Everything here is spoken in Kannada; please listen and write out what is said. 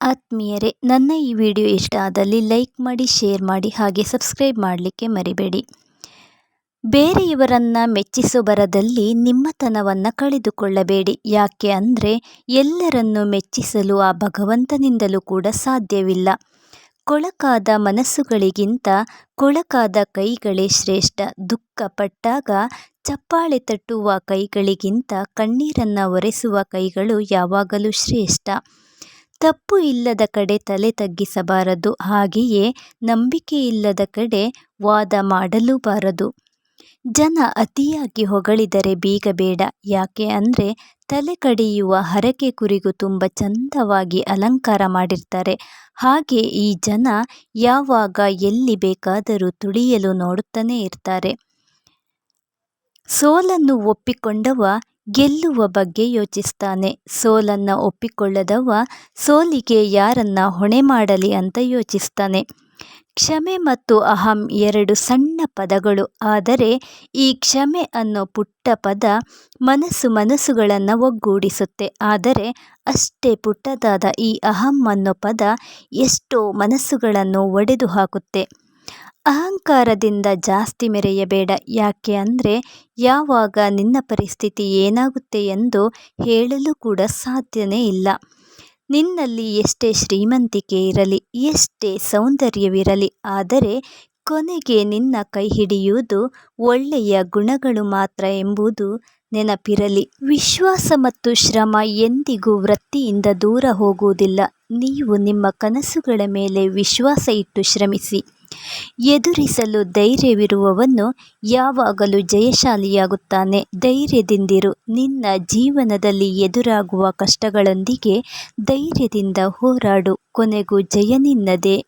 ಆತ್ಮೀಯರೇ, ನನ್ನ ಈ ವಿಡಿಯೋ ಇಷ್ಟ ಆದಲ್ಲಿ ಲೈಕ್ ಮಾಡಿ, ಶೇರ್ ಮಾಡಿ ಹಾಗೆ ಸಬ್ಸ್ಕ್ರೈಬ್ ಮಾಡಲಿಕ್ಕೆ ಮರಿಬೇಡಿ. ಬೇರೆಯವರನ್ನು ಮೆಚ್ಚಿಸೋ ಬರದಲ್ಲಿ ನಿಮ್ಮತನವನ್ನು ಕಳೆದುಕೊಳ್ಳಬೇಡಿ. ಯಾಕೆ ಅಂದರೆ ಎಲ್ಲರನ್ನು ಮೆಚ್ಚಿಸಲು ಆ ಭಗವಂತನಿಂದಲೂ ಕೂಡ ಸಾಧ್ಯವಿಲ್ಲ. ಕೊಳಕಾದ ಮನಸ್ಸುಗಳಿಗಿಂತ ಕೊಳಕಾದ ಕೈಗಳೇ ಶ್ರೇಷ್ಠ. ದುಃಖಪಟ್ಟಾಗ ಚಪ್ಪಾಳೆ ತಟ್ಟುವ ಕೈಗಳಿಗಿಂತ ಕಣ್ಣೀರನ್ನು ಒರೆಸುವ ಕೈಗಳು ಯಾವಾಗಲೂ ಶ್ರೇಷ್ಠ. ತಪ್ಪು ಇಲ್ಲದ ಕಡೆ ತಲೆ ತಗ್ಗಿಸಬಾರದು, ಹಾಗೆಯೇ ನಂಬಿಕೆ ಇಲ್ಲದ ಕಡೆ ವಾದ ಮಾಡಲೂಬಾರದು ಜನ ಅತಿಯಾಗಿ ಹೊಗಳಿದರೆ ಬೀಗಬೇಡ ಯಾಕೆ ಅಂದರೆ ತಲೆ ಕಡಿಯುವ ಹರಕೆ ಕುರಿಗೂ ತುಂಬ ಚಂದವಾಗಿ ಅಲಂಕಾರ ಮಾಡಿರ್ತಾರೆ. ಹಾಗೆ ಈ ಜನ ಯಾವಾಗ ಎಲ್ಲಿ ಬೇಕಾದರೂ ತುಳಿಯಲು ನೋಡುತ್ತಾನೆ ಇರ್ತಾರೆ. ಸೋಲನ್ನು ಒಪ್ಪಿಕೊಂಡವ ಗೆಲ್ಲುವ ಬಗ್ಗೆ ಯೋಚಿಸ್ತಾನೆ. ಸೋಲನ್ನು ಒಪ್ಪಿಕೊಳ್ಳದವ ಸೋಲಿಗೆ ಯಾರನ್ನ ಹೊಣೆ ಮಾಡಲಿ ಅಂತ ಯೋಚಿಸ್ತಾನೆ. ಕ್ಷಮೆ ಮತ್ತು ಅಹಂ ಎರಡು ಸಣ್ಣ ಪದಗಳು. ಆದರೆ ಈ ಕ್ಷಮೆ ಅನ್ನೋ ಪುಟ್ಟ ಪದ ಮನಸ್ಸು ಮನಸ್ಸುಗಳನ್ನು ಒಗ್ಗೂಡಿಸುತ್ತೆ. ಆದರೆ ಅಷ್ಟೇ ಪುಟ್ಟದಾದ ಈ ಅಹಂ ಅನ್ನೋ ಪದ ಎಷ್ಟೋ ಮನಸ್ಸುಗಳನ್ನು ಒಡೆದು ಹಾಕುತ್ತೆ ಅಹಂಕಾರದಿಂದ ಜಾಸ್ತಿ ಮೆರೆಯಬೇಡ. ಯಾಕೆ ಅಂದರೆ ಯಾವಾಗ ನಿನ್ನ ಪರಿಸ್ಥಿತಿ ಏನಾಗುತ್ತೆ ಎಂದು ಹೇಳಲು ಕೂಡ ಸಾಧ್ಯನೇ ಇಲ್ಲ. ನಿನ್ನಲ್ಲಿ ಎಷ್ಟೇ ಶ್ರೀಮಂತಿಕೆ ಇರಲಿ, ಎಷ್ಟೇ ಸೌಂದರ್ಯವಿರಲಿ, ಆದರೆ ಕೊನೆಗೆ ನಿನ್ನ ಕೈ ಹಿಡಿಯುವುದು ಒಳ್ಳೆಯ ಗುಣಗಳು ಮಾತ್ರ ಎಂಬುದು ನೆನಪಿರಲಿ. ವಿಶ್ವಾಸ ಮತ್ತು ಶ್ರಮ ಎಂದಿಗೂ ವೃತ್ತಿಯಿಂದ ದೂರ ಹೋಗುವುದಿಲ್ಲ. ನೀವು ನಿಮ್ಮ ಕನಸುಗಳ ಮೇಲೆ ವಿಶ್ವಾಸ ಇಟ್ಟು ಶ್ರಮಿಸಿ. ಎದುರಿಸಲು ಧೈರ್ಯವಿರುವವನು ಯಾವಾಗಲೂ ಜಯಶಾಲಿಯಾಗುತ್ತಾನೆ. ಧೈರ್ಯದಿಂದಿರು ನಿನ್ನ ಜೀವನದಲ್ಲಿ ಎದುರಾಗುವ ಕಷ್ಟಗಳೊಂದಿಗೆ ಧೈರ್ಯದಿಂದ ಹೋರಾಡು. ಕೊನೆಗೂ ಜಯ ನಿನ್ನದೇ.